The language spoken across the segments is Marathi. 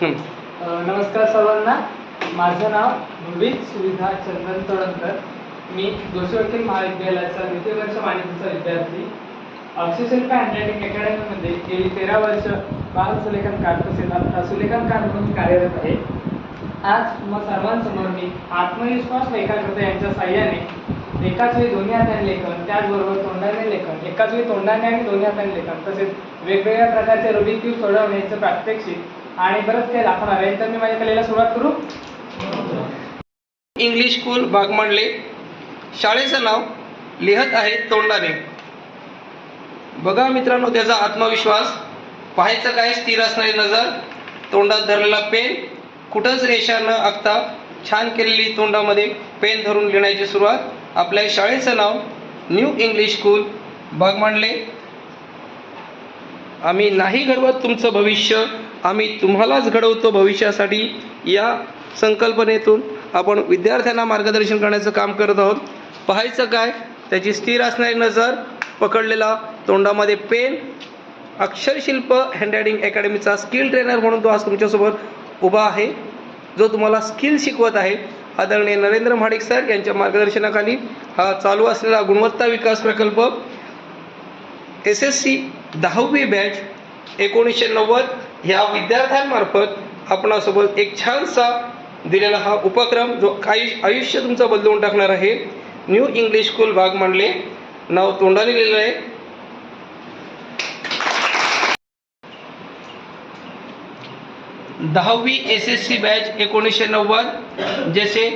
नमस्कार सर्वांना. माझं नाव भुविक सुविधा चंदन तोडणकर. मी दोषी महाविद्यालयाचा द्वितीय वर्ष मान्यतेचा विद्यार्थी. अक्षरशिल्प हँडरायटिंग अकॅडमीमध्ये गेली तेरा वर्ष बाल सुलेखन कार्यक्रम सुलेखन सुलेखनकार म्हणून कार्यरत आहे. आज मग सर्वांसमोर मी आत्मविश्वास व एकाग्रता यांच्या साह्याने एकाच वेळी दोन्ही हाताने लेखन त्याचबरोबर तोंडाने लेखन एकाच वेळी तोंडाने आणि दोन्ही हाताने लेखन तसेच वेगवेगळ्या प्रकारचे रुबिक क्यूब सोडवण्याचं प्रात्यक्षिक आणि बरंच काही दाखवणार आहे. तर मी माझ्या कलेला सुरुवात करू. English school Bagmandale. शाळेचं नाव लिहत आहे तोंडाने. बघा मित्रांनो त्याचा आत्मविश्वास. पाहायचं काय? स्थिर असणारी नजर. तोंडात धरलेला पेन. कुठंच रेषा न आखता छान केलेली तोंडामध्ये पेन धरून लिहिण्याची सुरुवात. आपल्या शाळेचं नाव न्यू इंग्लिश स्कूल बागमांडले. आम्ही नाही घडवत तुमचं भविष्य आम्ही तुम्हालाच घडवतो भविष्यासाठी या संकल्पनेतून आपण विद्यार्थ्यांना मार्गदर्शन करण्याचं काम करत आहोत. पाहायचं काय? त्याची स्थिर असणारी नजर पकडलेला तोंडामध्ये पेन अक्षरशिल्प हँडरायटिंग अकॅडमीचा स्किल ट्रेनर म्हणून तो आज तुमच्यासोबत उभा आहे. जो तुम्हाला स्किल शिकवत आहे. आदरणीय नरेंद्र महाडिक सर यांच्या मार्गदर्शनाखाली हा चालू असलेला गुणवत्ता विकास प्रकल्प एस एस सी दहावी बॅच एकोणीसशे नव्वद ह्या विद्यार्थ्यांमार्फत आपणासोबत एक छानसा दिलेला हा उपक्रम जो काही आयुष्य तुमचं बदलवून टाकणार आहे. न्यू इंग्लिश स्कूल भाग मांडले. नाव तोंडाने लिहिलेलं आहे. दहावी एस एस सी बॅच एकोणीसशे नव्वद ज्याचे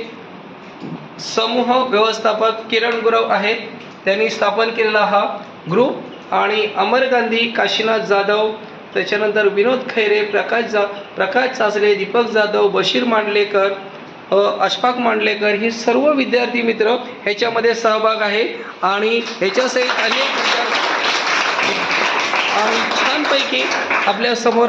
समूह व्यवस्थापक किरण गुरव आहेत. त्यांनी स्थापन केलेला हा ग्रुप आणि अमर गांधी काशीनाथ जाधव त्याच्यानंतर विनोद खैरे प्रकाश जा प्रकाश चाचले दीपक जाधव बशीर मांडलेकर अशफाक मांडलेकर हे सर्व विद्यार्थी मित्र ह्याच्यामध्ये सहभाग आहे. आणि ह्याच्यासहित अनेक आणि छानपैकी आपल्यासमोर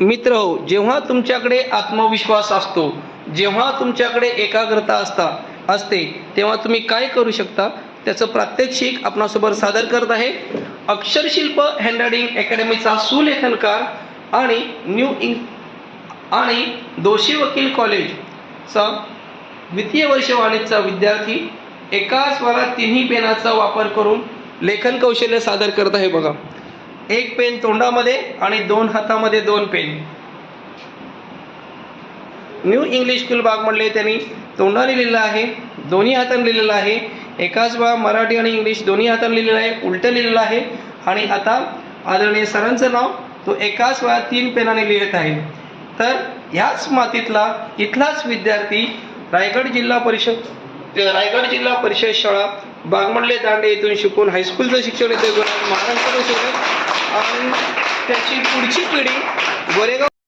मित्र हो जेव्हा तुमच्याकडे आत्मविश्वास असतो जेव्हा तुमच्याकडे एकाग्रता असता असते तेव्हा तुम्ही काय करू शकता? त्याचं प्रात्यक्षिक आपणासोबत सादर करत आहे. अक्षरशिल्प हँडरायटिंग अकॅडमीचा सुलेखनकार आणि न्यू इंग आणि दोषी वकील कॉलेजचा द्वितीय वर्ष वाणिज्यचा विद्यार्थी एकाच वरात तिन्ही पेनाचा वापर करून लेखन कौशल्य सादर करत आहे बघा. एक पेन तोंडामध्ये आणि दोन हातामध्ये दोन पेन. न्यू इंग्लिश स्कूल बाग म्हणले त्यांनी तोंडाने लिहिलेलं आहे दोन्ही हाताने लिहिलेलं आहे. एकाच वेळा मराठी आणि इंग्लिश दोन्ही हाताने लिहिलेलं आहे उलटं लिहिलेलं आहे. आणि आता आदरणीय सरांचं नाव तो एकाच वेळा तीन पेनाने लिहित आहे. तर ह्याच मातीतला इथलाच विद्यार्थी रायगड जिल्हा परिषद रायगड जिल्हा परिषद शाळा बागमंडले दांडे येथून शिकून हायस्कूलचं शिक्षण इथे घेऊन आणि त्याची पुढची पिढी गोरेगाव